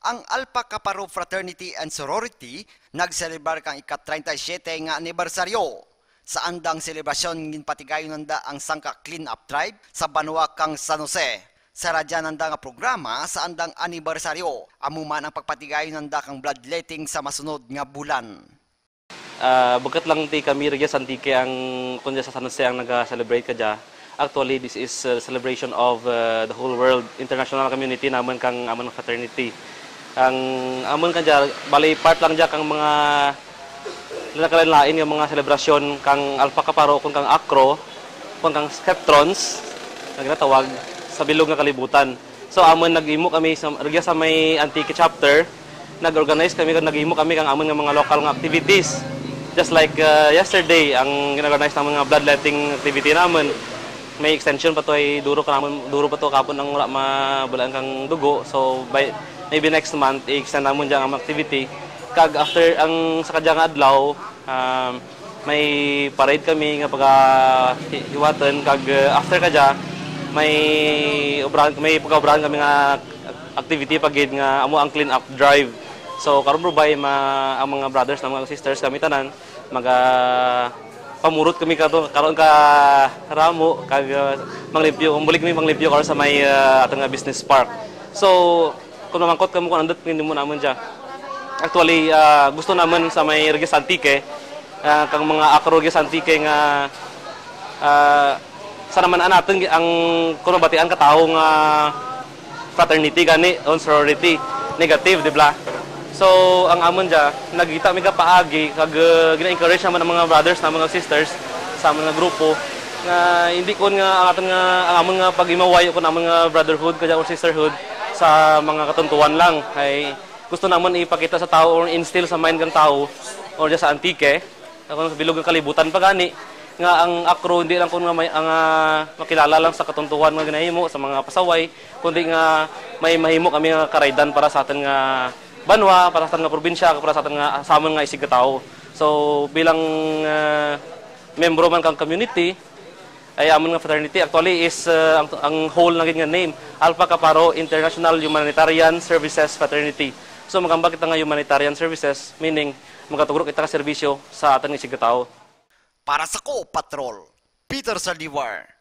ang Alpha Kaparo Fraternity and Sorority nagselebrar kang ika-37 nga anibersaryo. Sa andang selebrasyon ginpatigayon nanda ang Sangka Clean Up Tribe sa Banwa kang San Jose. Sa radya nanda nga programa sa andang anibersaryo, amuman ang pagpatigayon nanda kang bloodletting sa masunod nga bulan. Uh, bukat lang ti kami regya santike ang kunya sa San Jose ang naga-celebrate kadya. Actually, this is a celebration of uh, the whole world, international community naman kang amon fraternity ang amon kan bali part lang dya kang mga lain nga mga selebrasyon kang Alpha Kaparo kung kang Acro kung kang Skeptrons na ginatawag sa bilog nga kalibutan. So amon nag-imo kami sa regya sa may antique chapter nag-organize kami kag nag-imo kami kang amon nga mga local nga activities. Just like uh, yesterday ang gina-organize ng mga bloodletting activity naman may extension pa to ay duro ka naman duro pa to kapon ang wala mabulaan kang dugo. So by maybe next month i-extend namon dyan ang activity. Kag after ang sa kadyang adlaw um, may parade kami nga pagka hiwatan kag uh, after kadya may obrahan may pagka-obrahan kami nga activity pagid nga amo ang clean up drive. So karon bay ma ang mga brothers na mga sisters kami tanan maga pamurot kami kato karon ka ramo kag uh, manglimpyo kung kami manglimpyo karon sa may uh, atong business park. So kung mamangkot kamo kung andot hindi mo naman dyan. Actually, uh, gusto naman sa may Regis Antique, uh, kang mga akro Regis Antique nga uh, sa naman natin ang kuno batian ka tao nga fraternity gani on sorority negative di ba so ang amon dya nagita mi ka paagi kag uh, gina-encourage naman ang mga brothers na mga sisters sa mga grupo nga hindi ko nga ang aton nga ang amon nga pag-imaway ko na mga brotherhood kaya or sisterhood sa mga katuntuan lang. Ay gusto naman ipakita sa tao or instill sa mind ng tao or sa antike, kung sa bilog ng kalibutan pa gani, nga ang akro hindi lang kun nga may ang uh, makilala lang sa katuntuan nga ginahimo sa mga pasaway kundi nga may mahimo kami nga karaydan para sa atin nga banwa para sa nga probinsya para sa nga sa nga isig tao so bilang uh, membro man kang community ay amon nga fraternity actually is uh, ang, ang whole naging nga name Alpha Kaparo International Humanitarian Services Fraternity. So magambag kita nga humanitarian services meaning magatugro kita ka serbisyo sa ating isigataw. Para sa ko patrol Peter Saldivar